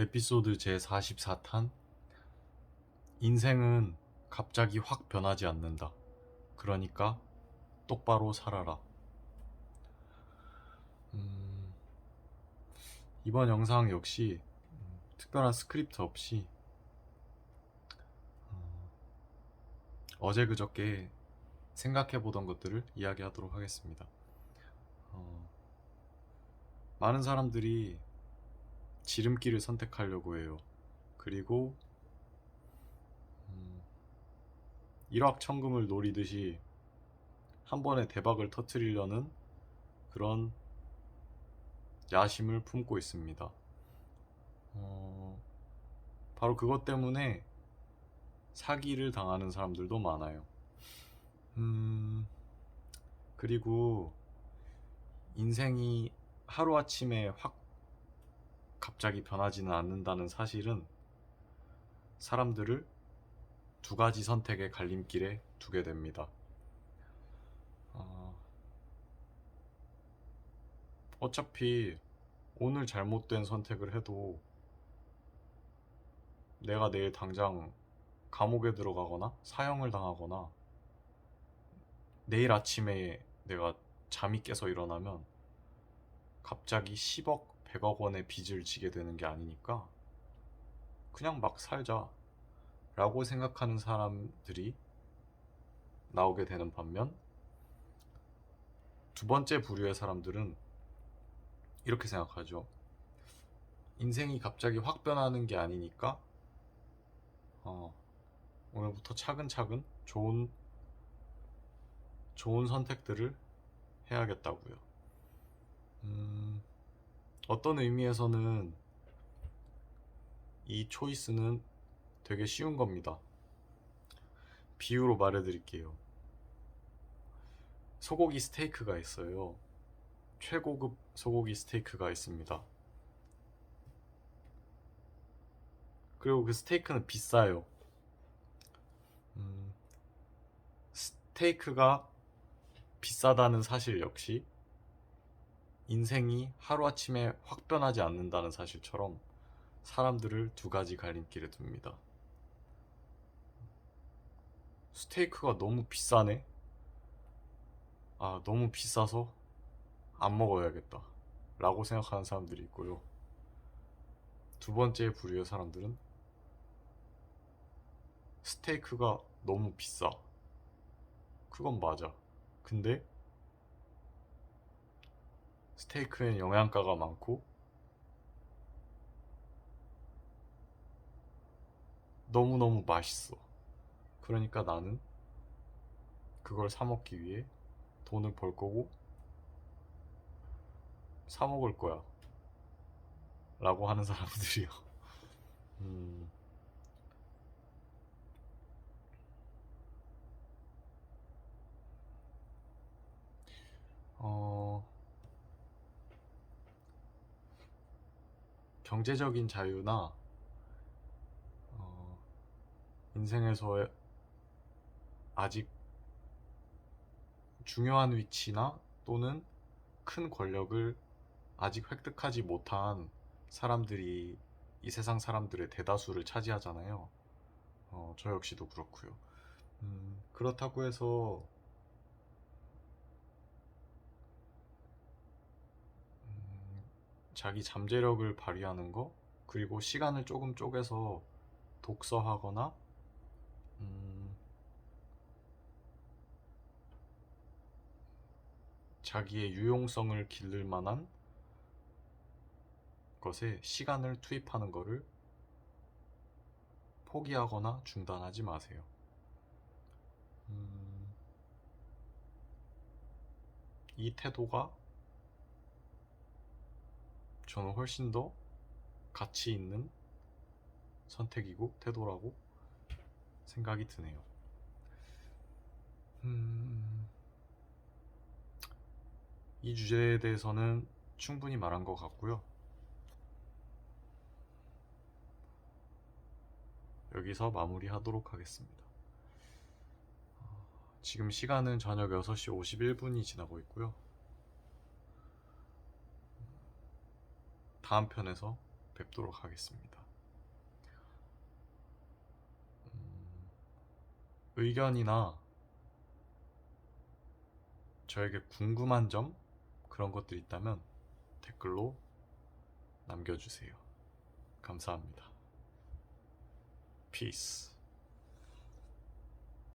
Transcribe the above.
에피소드 제44탄 인생은 갑자기 확 변하지 않는다. 그러니까 똑바로 살아라. 음, 이번 영상 역시 음, 특별한 스크립트 없이 어, 어제 그저께 생각해 보던 것들을 이야기하도록 하겠습니다. 어, 많은 사람들이 지름길을 선택하려고 해요. 그리고 음, 일확천금을 노리듯이 한 번에 대박을 터트리려는 그런 야심을 품고 있습니다. 어, 바로 그것 때문에 사기를 당하는 사람들도 많아요. 음, 그리고 인생이 하루아침에 확 갑자기 변하지는 않는다는 사실은 사람들을 두 가지 선택의 갈림길에 두게 됩니다. 어, 어차피 오늘 잘못된 선택을 해도 내가 내일 당장 감옥에 들어가거나 사형을 당하거나 내일 아침에 내가 잠이 깨서 일어나면 갑자기 10억, 100억 원의 빚을 지게 되는 게 아니니까 그냥 막 살자 라고 생각하는 사람들이 나오게 되는 반면 두 번째 부류의 사람들은 이렇게 생각하죠. 인생이 갑자기 확 변하는 게 아니니까 어, 오늘부터 차근차근 좋은 좋은 선택들을 해야겠다고요. 음, 어떤 의미에서는 이 초이스는 되게 쉬운 겁니다. 비유로 말해드릴게요. 소고기 스테이크가 있어요. 최고급 소고기 스테이크가 있습니다. 그리고 그 스테이크는 비싸요. 음, 스테이크가 비싸다는 사실 역시 인생이 하루아침에 확 변하지 않는다는 사실처럼 사람들을 두 가지 갈림길에 둡니다. 스테이크가 너무 비싸네? 아, 너무 비싸서 안 먹어야겠다. 라고 생각하는 사람들이 있고요. 두 번째 부류의 사람들은 스테이크가 너무 비싸. 그건 맞아. 근데 스테이크엔 영양가가 많고 너무너무 맛있어. 그러니까 나는 그걸 사 먹기 위해 돈을 벌 거고 사 먹을 거야. 라고 하는 사람들이요. 음. 어, 경제적인 자유나 어, 인생에서의 아직 중요한 위치나 또는 큰 권력을 아직 획득하지 못한 사람들이 이 세상 사람들의 대다수를 차지하잖아요. 어, 저 역시도 그렇고요. 음, 그렇다고 해서 자기 잠재력을 발휘하는 거? 그리고 시간을 조금 쪼개서 독서하거나? 음, 자기의 유용성을 기를 만한 것에 시간을 투입하는 것을 포기하거나 중단하지 마세요. 음, 이 태도가 저는 훨씬 더 가치 있는 선택이고 태도라고 생각이 드네요. 음, 이 주제에 대해서는 충분히 말한 것 같고요. 여기서 마무리하도록 하겠습니다. 어, 지금 시간은 저녁 6시 51분이 지나고 있고요. 다음 편에서 뵙도록 하겠습니다. 음, 의견이나 저에게 궁금한 점 그런 것들 있다면 댓글로 남겨주세요. 감사합니다. Peace.